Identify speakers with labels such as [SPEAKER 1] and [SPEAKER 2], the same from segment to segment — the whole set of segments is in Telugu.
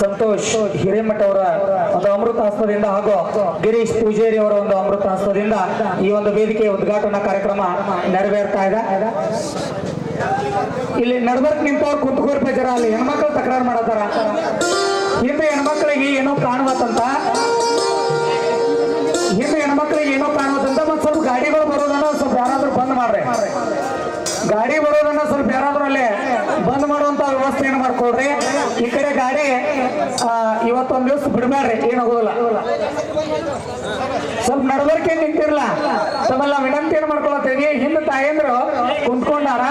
[SPEAKER 1] ಸಂತೋಷ್ ಹಿರೇಮಠ ಅವರ ಒಂದು ಅಮೃತ ಹಸ್ತದಿಂದ ಹಾಗೂ ಗಿರೀಶ್ ಪೂಜೇರಿ ಅವರ ಒಂದು ಅಮೃತ ಹಸ್ತದಿಂದ ಈ ಒಂದು ವೇದಿಕೆಯ ಉದ್ಘಾಟನಾ ಕಾರ್ಯಕ್ರಮ ನೆರವೇರ್ತಾ ಇದೆ. ಇಲ್ಲಿ ನಡ್ಬರ್ಕ್ ನಿಂತವ್ರು ಕುಂತ್ಕೋರ್ಪ ಬೇಜಾರ ಅಲ್ಲಿ. ಹೆಣ್ಮಕ್ಳು ತಕರಾರು ಮಾಡತ್ತಾರ. ಹಿಂದೆ ಹೆಣ್ಮಕ್ಳಿಗೆ ಏನೋ ಕಾಣುವತ್ತಂತ? ಹಿಂದೆ ಹೆಣ್ಮಕ್ಳಿಗೆ ಏನೋ ಕಾಣುವತ್ತಂತ ಮತ್ ಸ್ವಲ್ಪ ಗಾಡಿಗಳು ಬರೋದನ್ನ ಸ್ವಲ್ಪ ಯಾರಾದ್ರೂ ಬಂದ್ ಮಾಡ್ರಿ. ಗಾಡಿ ಬರೋದನ್ನ ಸ್ವಲ್ಪ ಯಾರಾದ್ರೂ ಅಲ್ಲೇ ಬಂದ್ ಮಾಡುವಂತ ವ್ಯವಸ್ಥೆಯನ್ನು ಮಾಡ್ಕೊಡ್ರಿ ಈ ಕಡೆ ಗಾಡಿ ಇವತ್ತೊಂದ್ ದಿವಸ ಬಿಡ್ಬೇಡ್ರಿ ಏನಾಗೋದಿಲ್ಲ ಸ್ವಲ್ಪ ನಡವರ್ಕೆ ನಿಂತಿರ್ಲ. ತಮ್ಮೆಲ್ಲ ವಿನಂತಿ ಏನ್ ಮಾಡ್ಕೊಳತ್ತೀವಿ. ಹಿಂದೆ ತಾಯಂದ್ರು ಕುಂತ್ಕೊಂಡಾರ.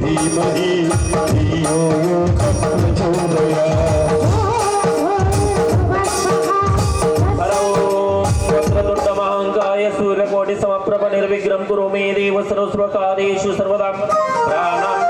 [SPEAKER 2] धीमहि धियो यो प्रचोदयात्
[SPEAKER 3] सूर्यकोटि समप्रभ निर्विघ्नं कुरु मे देव सर्वस्वकारेषु सर्वदा प्राणान्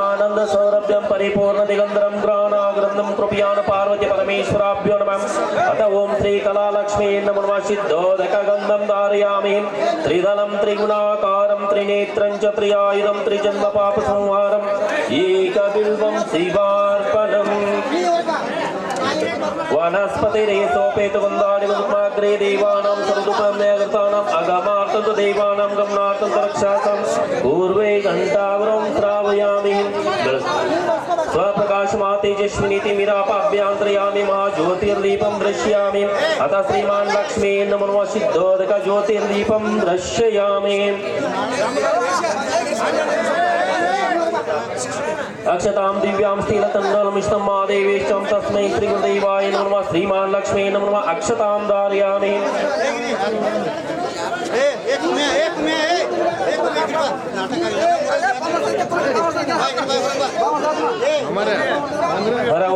[SPEAKER 3] గురుదేవాయ సౌరభ్యం పరిపూర్ణ దిగంధరం గ్రహణాగ్రంథం కృపయాన పార్వతి పరమేశ్వరాభ్యో నమ. అత ఓం శ్రీ కళాలక్ష్మీ నమ సిద్ధోదక గంధం ధారయామి. త్రిదళం త్రిగుణాకారం త్రినేత్రం చ త్రియాయుధం త్రిజన్మ పాప సంహారం ఏక బిల్వం శివార్పణం వనస్పతిరేసోపేతవందాని మధుమాగ్రే దేవానాం సర్వదుపమ్యగతానాం అగమార్థంతు దేవానాం గమనార్థంత రక్షాసం పూర్వే ఘంటావరం स्वप्रकाशमातेजस्विनीति मीरापाभ्यान्तरयामि महाज्योतिर्दीपं दृश्यामि अतः श्रीमान लक्ष्मी नमो सिद्धोदक ज्योतिर्दीपम दर्शयामि अक्षता दिव्यां स्थिलतण्डलमिष्टं महादेवेष्टं तस्मै श्रीगुरुदेवाय नमः श्रीमान् लक्ष्मी नम अक्षतां धारयामि
[SPEAKER 4] एक में एक में एक में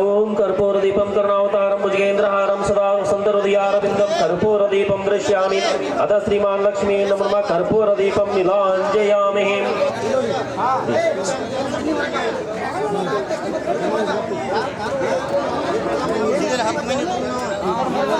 [SPEAKER 3] ఓం కర్పూర దీపం కరుణావతారం భుజగేంద్రహారం సదా సంతహృదయారవిందం కర్పూర దీపం దృశ్యామి. అత శ్రీమాన్ లక్ష్మీ నమ. కర్పూర దీపం నిలాంజయామి.